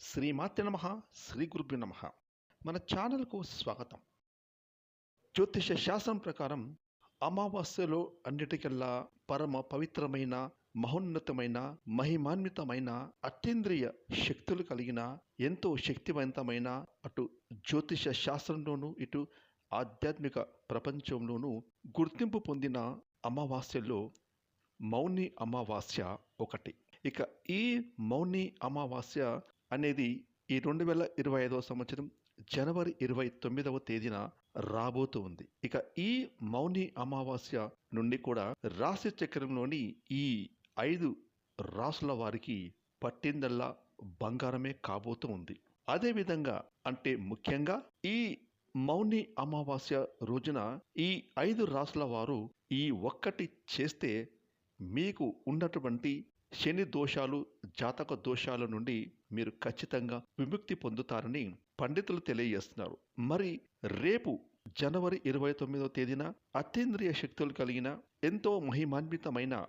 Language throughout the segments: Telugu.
శ్రీమాత్య నమ శ్రీ గురుభ్యు నమ. మన ఛానల్కు స్వాగతం. జ్యోతిష శాస్త్రం ప్రకారం అమావాస్యలో అన్నిటికల్లా పరమ పవిత్రమైన మహోన్నతమైన మహిమాన్వితమైన అత్యంద్రియ శక్తులు కలిగిన ఎంతో శక్తివంతమైన అటు జ్యోతిష శాస్త్రంలోనూ ఇటు ఆధ్యాత్మిక ప్రపంచంలోనూ గుర్తింపు పొందిన అమావాస్యలో మౌని అమావాస్య ఒకటి. ఇక ఈ మౌని అమావాస్య అనేది ఈ రెండు వేల ఇరవై ఐదవ సంవత్సరం జనవరి ఇరవై తొమ్మిదవ తేదీన రాబోతూ ఉంది. ఇక ఈ మౌని అమావాస్య నుండి కూడా రాశి చక్రంలోని ఈ ఐదు రాసుల వారికి పట్టిందల్లా బంగారమే కాబోతూ ఉంది. అదేవిధంగా అంటే ముఖ్యంగా ఈ మౌని అమావాస్య రోజున ఈ ఐదు రాసుల వారు ఈ ఒక్కటి చేస్తే మీకు ఉన్నటువంటి శని దోషాలు జాతక దోషాల నుండి మీరు ఖచ్చితంగా విముక్తి పొందుతారని పండితులు తెలియజేస్తున్నారు. మరి రేపు జనవరి ఇరవై తొమ్మిదవ తేదీన అతీంద్రియ శక్తులు కలిగిన ఎంతో మహిమాన్వితమైన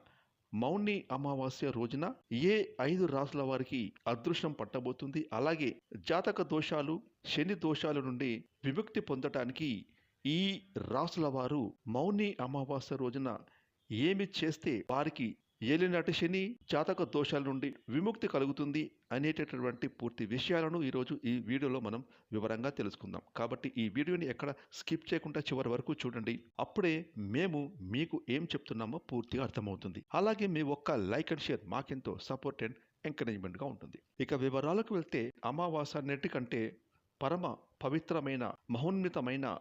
మౌని అమావాస్య రోజున ఏ ఐదు రాసుల వారికి అదృష్టం పట్టబోతుంది? అలాగే జాతక దోషాలు శని దోషాల నుండి విముక్తి పొందటానికి ఈ రాసుల వారు మౌని అమావాస్య రోజున ఏమి చేస్తే వారికి ఏలినాటి శని చాతక దోషాల నుండి విముక్తి కలుగుతుంది అనేటటువంటి పూర్తి విషయాలను ఈరోజు ఈ వీడియోలో మనం వివరంగా తెలుసుకుందాం. కాబట్టి ఈ వీడియోని ఎక్కడ స్కిప్ చేయకుండా చివరి వరకు చూడండి. అప్పుడే మేము మీకు ఏం చెప్తున్నామో పూర్తిగా అర్థమవుతుంది. అలాగే మీ ఒక్క లైక్ అండ్ షేర్ మాకెంతో సపోర్ట్ అండ్ ఎంకరేజ్మెంట్గా ఉంటుంది. ఇక వివరాలకు వెళ్తే అమావాస కంటే పరమ పవిత్రమైన మహోన్మితమైన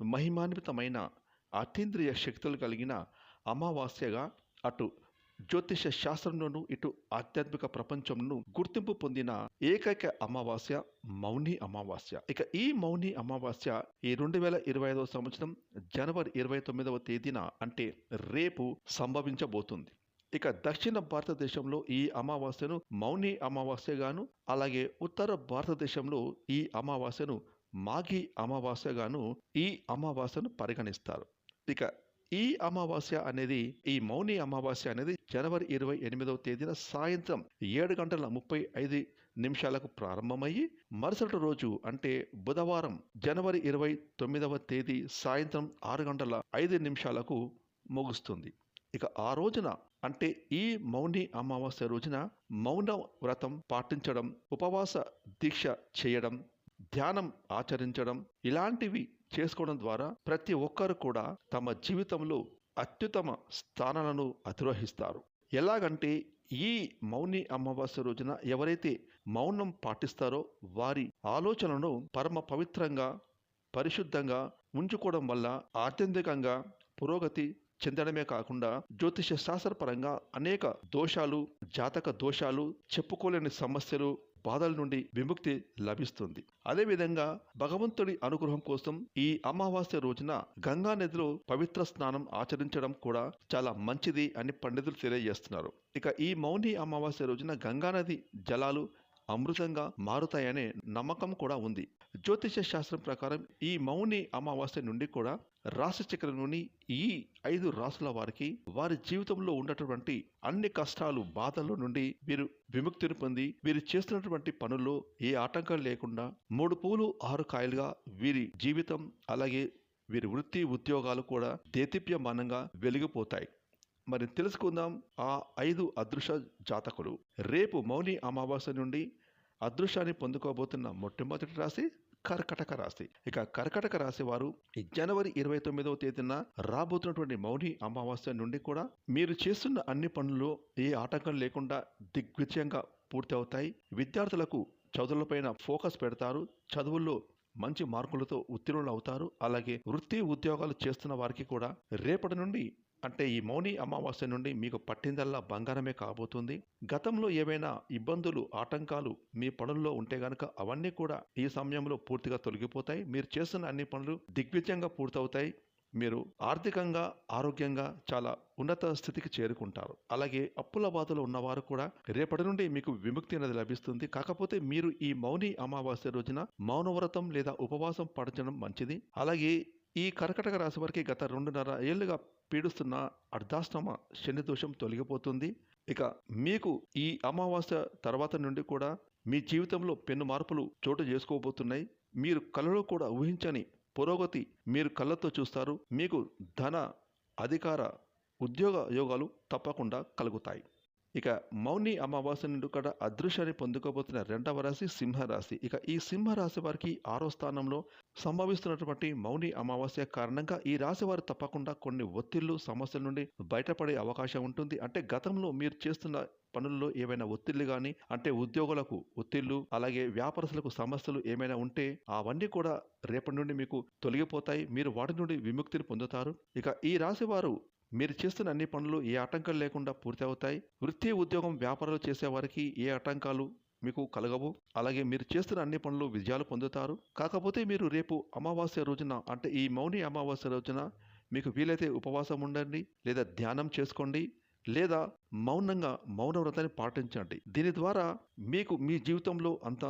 మహిమాన్వితమైన అతీంద్రియ శక్తులు కలిగిన అమావాస్యగా అటు జ్యోతిష శాస్త్రంలోనూ ఇటు ఆధ్యాత్మిక ప్రపంచంను గుర్తింపు పొందిన ఏకైక అమావాస్య మౌని అమావాస్య. ఇక ఈ మౌని అమావాస్య ఈ రెండు వేల ఇరవై ఐదవ సంవత్సరం జనవరి ఇరవై తొమ్మిదవ తేదీన అంటే రేపు సంభవించబోతుంది. ఇక దక్షిణ భారతదేశంలో ఈ అమావాస్యను మౌని అమావాస్యగాను అలాగే ఉత్తర భారతదేశంలో ఈ అమావాస్యను మాఘీ అమావాస్యగాను ఈ అమావాస్యను పరిగణిస్తారు. ఇక ఈ అమావాస్య అనేది ఈ మౌని అమావాస్య అనేది జనవరి ఇరవై ఎనిమిదవ తేదీన సాయంత్రం ఏడు గంటల ముప్పై ఐదు నిమిషాలకు ప్రారంభమయ్యి మరుసటి రోజు అంటే బుధవారం జనవరి ఇరవై తొమ్మిదవ తేదీ సాయంత్రం ఆరు గంటల ఐదు నిమిషాలకు ముగుస్తుంది. ఇక ఆ రోజున అంటే ఈ మౌని అమావాస్య రోజున మౌన వ్రతం పాటించడం ఉపవాస దీక్ష చేయడం ధ్యానం ఆచరించడం ఇలాంటివి చేసుకోవడం ద్వారా ప్రతి ఒక్కరు కూడా తమ జీవితంలో అత్యుత్తమ స్థానాలను అధిరోహిస్తారు. ఎలాగంటే ఈ మౌని అమావాస్య రోజున ఎవరైతే మౌనం పాటిస్తారో వారి ఆలోచనను పరమ పవిత్రంగా పరిశుద్ధంగా ఉంచుకోవడం వల్ల ఆత్యంతికంగా పురోగతి చెందడమే కాకుండా జ్యోతిష శాస్త్రపరంగా అనేక దోషాలు జాతక దోషాలు చెప్పుకోలేని సమస్యలు బాధల నుండి విముక్తి లభిస్తుంది. అదేవిధంగా భగవంతుడి అనుగ్రహం కోసం ఈ అమావాస్య రోజున గంగా నదిలో పవిత్ర స్నానం ఆచరించడం కూడా చాలా మంచిది అని పండితులు తెలియజేస్తున్నారు. ఇక ఈ మౌని అమావాస్య రోజున గంగా నది జలాలు అమృతంగా మారుతాయనే నమ్మకం కూడా ఉంది. జ్యోతిష శాస్త్రం ప్రకారం ఈ మౌని అమావాస్య నుండి కూడా రాశి చక్రంలోని ఈ ఐదు రాసుల వారికి వారి జీవితంలో ఉన్నటువంటి అన్ని కష్టాలు బాధల నుండి వీరు విముక్తిని పొంది వీరు చేస్తున్నటువంటి పనుల్లో ఏ ఆటంకం లేకుండా మూడు పూలు ఆరు కాయలుగా వీరి జీవితం అలాగే వీరి వృత్తి ఉద్యోగాలు కూడా దేతిప్యమానంగా వెలిగిపోతాయి. మరి తెలుసుకుందాం ఆ ఐదు అదృశ్య జాతకులు. రేపు మౌని అమావాస్య నుండి అదృశ్యాన్ని పొందుకోబోతున్న మొట్టమొదటి రాశి కర్కటక రాశి. ఇక కర్కటక రాశి వారు జనవరి ఇరవై తొమ్మిదవ తేదీన రాబోతున్నటువంటి మౌని అమావాస్య నుండి కూడా మీరు చేస్తున్న అన్ని పనుల్లో ఏ ఆటంకం లేకుండా దిగ్విజయంగా పూర్తి అవుతాయి. విద్యార్థులకు చదువులపైన ఫోకస్ పెడతారు. చదువుల్లో మంచి మార్కులతో ఉత్తీర్ణులు అవుతారు. అలాగే వృత్తి ఉద్యోగాలు చేస్తున్న వారికి కూడా రేపటి నుండి అంటే ఈ మౌని అమావాస్య నుండి మీకు పట్టిందల్లా బంగారమే కాబోతుంది. గతంలో ఏవైనా ఇబ్బందులు ఆటంకాలు మీ పనుల్లో ఉంటే గనక అవన్నీ కూడా ఈ సమయంలో పూర్తిగా తొలగిపోతాయి. మీరు చేస్తున్న అన్ని పనులు దిగ్విజయంగా పూర్తవుతాయి. మీరు ఆర్థికంగా ఆరోగ్యంగా చాలా ఉన్నత స్థితికి చేరుకుంటారు. అలాగే అప్పుల బాధలు ఉన్నవారు కూడా రేపటి నుండి మీకు విముక్తి అనేది లభిస్తుంది. కాకపోతే మీరు ఈ మౌని అమావాస్య రోజున మౌనవ్రతం లేదా ఉపవాసం పడచడం మంచిది. అలాగే ఈ కర్కటక రాశి వారికి గత రెండున్నర ఏళ్ళుగా పీడిస్తున్న అర్ధాష్టమ శని దోషం తొలగిపోతుంది. ఇక మీకు ఈ అమావాస్య తర్వాత నుండి కూడా మీ జీవితంలో పెను మార్పులు చోటు చేసుకోబోతున్నాయి. మీరు కలలో కూడా ఊహించని పురోగతి మీరు కళ్ళతో చూస్తారు. మీకు ధన అధికార ఉద్యోగ యోగాలు తప్పకుండా కలుగుతాయి. ఇక మౌని అమావాస్య నుండి కూడా అదృశ్యాన్ని పొందుకోబోతున్న రెండవ రాశి సింహరాశి. ఇక ఈ సింహరాశి వారికి ఆరో స్థానంలో సంభవిస్తున్నటువంటి మౌని అమావాస్య కారణంగా ఈ రాశి వారు తప్పకుండా కొన్ని ఒత్తిళ్ళు సమస్యల నుండి బయటపడే అవకాశం ఉంటుంది. అంటే గతంలో మీరు చేస్తున్న పనుల్లో ఏమైనా ఒత్తిళ్ళు కానీ అంటే ఉద్యోగులకు ఒత్తిళ్ళు అలాగే వ్యాపారస్తులకు సమస్యలు ఏమైనా ఉంటే అవన్నీ కూడా రేపటి నుండి మీకు తొలగిపోతాయి. మీరు వాటి నుండి విముక్తిని పొందుతారు. ఇక ఈ రాశి వారు మీరు చేస్తున్న అన్ని పనులు ఏ ఆటంకాలు లేకుండా పూర్తి అవుతాయి. వృత్తి ఉద్యోగం వ్యాపారాలు చేసేవారికి ఏ ఆటంకాలు మీకు కలగవు. అలాగే మీరు చేస్తున్న అన్ని పనులు విజయాలు పొందుతారు. కాకపోతే మీరు రేపు అమావాస్య రోజున అంటే ఈ మౌని అమావాస్య రోజున మీకు వీలైతే ఉపవాసం ఉండండి లేదా ధ్యానం చేసుకోండి లేదా మౌనంగా మౌన వ్రతాన్ని పాటించండి. దీని ద్వారా మీకు మీ జీవితంలో అంత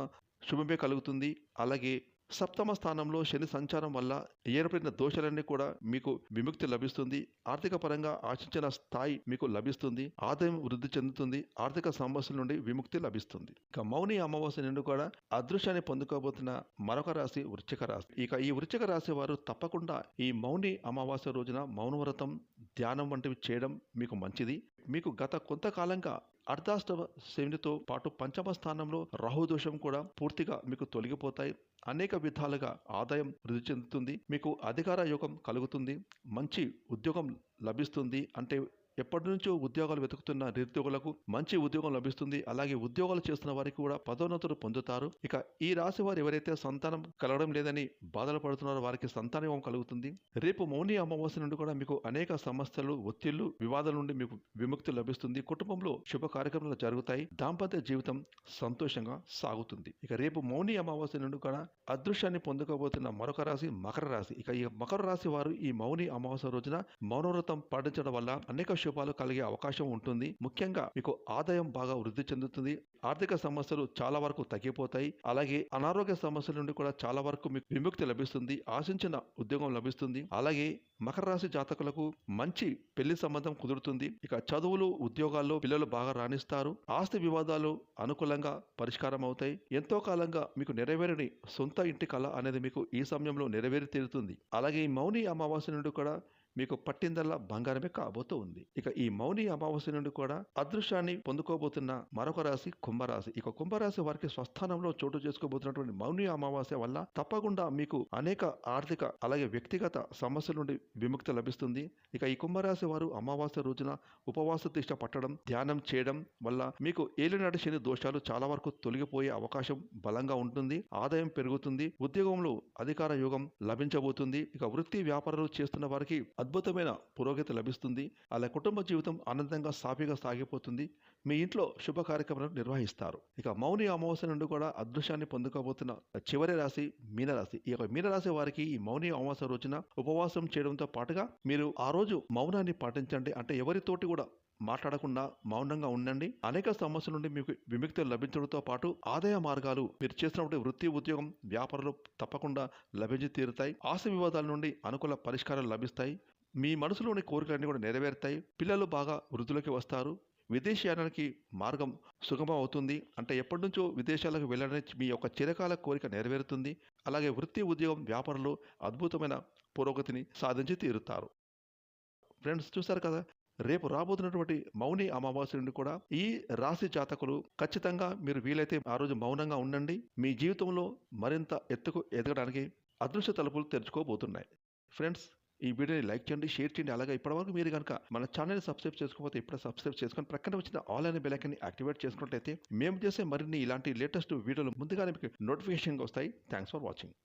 శుభమే కలుగుతుంది. అలాగే సప్తమ స్థానంలో శని సంచారం వల్ల ఏర్పడిన దోషాలన్నీ కూడా మీకు విముక్తి లభిస్తుంది. ఆర్థిక పరంగా ఆశించిన స్థాయి మీకు లభిస్తుంది. ఆదాయం వృద్ధి చెందుతుంది. ఆర్థిక సమస్యల నుండి విముక్తి లభిస్తుంది. ఇక మౌని అమావాస్య నుండి కూడా అదృశ్యాన్ని పొందుకోబోతున్న మరొక రాశి వృచ్చిక రాశి. ఇక ఈ వృచ్చిక రాశి వారు తప్పకుండా ఈ మౌని అమావాస్య రోజున మౌనవ్రతం ధ్యానం వంటివి చేయడం మీకు మంచిది. మీకు గత కొంతకాలంగా అర్ధాష్టమ శనితో పాటు పంచమ స్థానంలో రాహుదోషం కూడా పూర్తిగా మీకు తొలగిపోతాయి. అనేక విధాలుగా ఆదాయం వృద్ధి చెందుతుంది. మీకు అధికార యోగం కలుగుతుంది. మంచి ఉద్యోగం లభిస్తుంది. అంటే ఎప్పటి నుంచో ఉద్యోగాలు వెతుకుతున్న నిరుద్యోగులకు మంచి ఉద్యోగం లభిస్తుంది. అలాగే ఉద్యోగాలు చేస్తున్న వారికి కూడా పదోన్నతులు పొందుతారు. ఇక ఈ రాశి వారు ఎవరైతే సంతానం కలగడం లేదని బాధలు పడుతున్నారో వారికి సంతానం కలుగుతుంది. రేపు మౌని అమావాస్య నుండి కూడా మీకు అనేక సమస్యలు ఒత్తిళ్ళు వివాదాల నుండి మీకు విముక్తి లభిస్తుంది. కుటుంబంలో శుభ కార్యక్రమాలు జరుగుతాయి. దాంపత్య జీవితం సంతోషంగా సాగుతుంది. ఇక రేపు మౌని అమావాస్య నుండి కూడా అదృశ్యాన్ని పొందుకోబోతున్న మరొక రాశి మకర రాశి. ఇక ఈ మకర రాశి వారు ఈ మౌని అమావాస్య రోజున మౌనవ్రతం పాటించడం వల్ల అనేక శుభాలు కలిగే అవకాశం ఉంటుంది. ముఖ్యంగా మీకు ఆదాయం బాగా వృద్ధి చెందుతుంది. ఆర్థిక సమస్యలు చాలా వరకు తగ్గిపోతాయి. అలాగే అనారోగ్య సమస్యల నుండి కూడా చాలా వరకు మీకు విముక్తి లభిస్తుంది. ఆశించిన ఉద్యోగం లభిస్తుంది. అలాగే మకర రాశి జాతకులకు మంచి పెళ్ళి సంబంధం కుదురుతుంది. ఇక చదువులు ఉద్యోగాల్లో పిల్లలు బాగా రాణిస్తారు. ఆస్తి వివాదాలు అనుకూలంగా పరిష్కారం అవుతాయి. ఎంతో కాలంగా మీకు నెరవేరని సొంత ఇంటి కళ అనేది మీకు ఈ సమయంలో నెరవేరి తీరుతుంది. అలాగే మౌని అమావాస్య నుండి కూడా మీకు పట్టిందల్లా బంగారమే కాబోతూ ఉంది. ఇక ఈ మౌని అమావాస్య నుండి కూడా అదృశ్యాన్ని పొందుకోబోతున్న మరొక రాశి కుంభరాశి. ఇక కుంభరాశి వారికి స్వస్థానంలో చోటు చేసుకోబోతున్నటువంటి మౌని అమావాస్య వల్ల తప్పకుండా మీకు అనేక ఆర్థిక అలాగే వ్యక్తిగత సమస్యల నుండి విముక్తి లభిస్తుంది. ఇక ఈ కుంభరాశి వారు అమావాస్య రోజున ఉపవాస దీక్ష పట్టడం ధ్యానం చేయడం వల్ల మీకు ఏలినాటి శని దోషాలు చాలా వరకు తొలగిపోయే అవకాశం బలంగా ఉంటుంది. ఆదాయం పెరుగుతుంది. ఉద్యోగంలో అధికార యోగం లభించబోతుంది. ఇక వృత్తి వ్యాపారాలు చేస్తున్న వారికి అద్భుతమైన పురోగతి లభిస్తుంది. అలా కుటుంబ జీవితం ఆనందంగా సాఫీగా సాగిపోతుంది. మీ ఇంట్లో శుభ కార్యక్రమాలను నిర్వహిస్తారు. ఇక మౌని అమావాస్య నుండి కూడా అదృశ్యాన్ని పొందుకోబోతున్న చివరి రాశి మీనరాశి. ఈ యొక్క మీనరాశి వారికి ఈ మౌని అమావాస్య రోజున ఉపవాసం చేయడంతో పాటుగా మీరు ఆ రోజు మౌనాన్ని పాటించండి. అంటే ఎవరితోటి కూడా మాట్లాడకుండా మౌనంగా ఉండండి. అనేక సమస్యల నుండి మీకు విముక్తి లభించడంతో పాటు ఆదాయ మార్గాలు మీరు చేసినటువంటి వృత్తి ఉద్యోగం వ్యాపారాలు తప్పకుండా లభించి తీరుతాయి. ఆశ వివాదాల నుండి అనుకూల పరిష్కారాలు లభిస్తాయి. మీ మనసులోని కోరికలన్నీ కూడా నెరవేరుతాయి. పిల్లలు బాగా వృద్ధిలోకి వస్తారు. విదేశయానానికి మార్గం సుగమం అవుతుంది. అంటే ఎప్పటి నుంచో విదేశాలకు వెళ్ళడానికి మీ యొక్క చిరకాల కోరిక నెరవేరుతుంది. అలాగే వృత్తి ఉద్యోగం వ్యాపారంలో అద్భుతమైన పురోగతిని సాధించి తీరుతారు. ఫ్రెండ్స్ చూశారు కదా? రేపు రాబోతున్నటువంటి మౌని అమావాస్య నుండి కూడా ఈ రాశి జాతకులు ఖచ్చితంగా మీరు వీలైతే ఆ రోజు మౌనంగా ఉండండి. మీ జీవితంలో మరింత ఎత్తుకు ఎదగడానికి అదృశ్య తలుపులు తెరుచుకోబోతున్నాయి. ఫ్రెండ్స్ ఈ వీడియోని లైక్ చేయండి షేర్ చేయండి. అలాగే ఇప్పటివరకు మీరు కనుక మన ఛానల్ని సబ్స్క్రైబ్ చేసుకోకపోతే ఇప్పుడు సబ్స్క్రైబ్ చేసుకొని ప్రక్కన వచ్చిన ఆల్ అనే బెలైకన్ని యాక్టివేట్ చేసుకున్నట్లయితే మేము చేసే మరిన్ని ఇలాంటి లేటెస్ట్ వీడియోలు ముందుగానే మీకు నోటిఫికేషన్గా వస్తాయి. Thanks for watching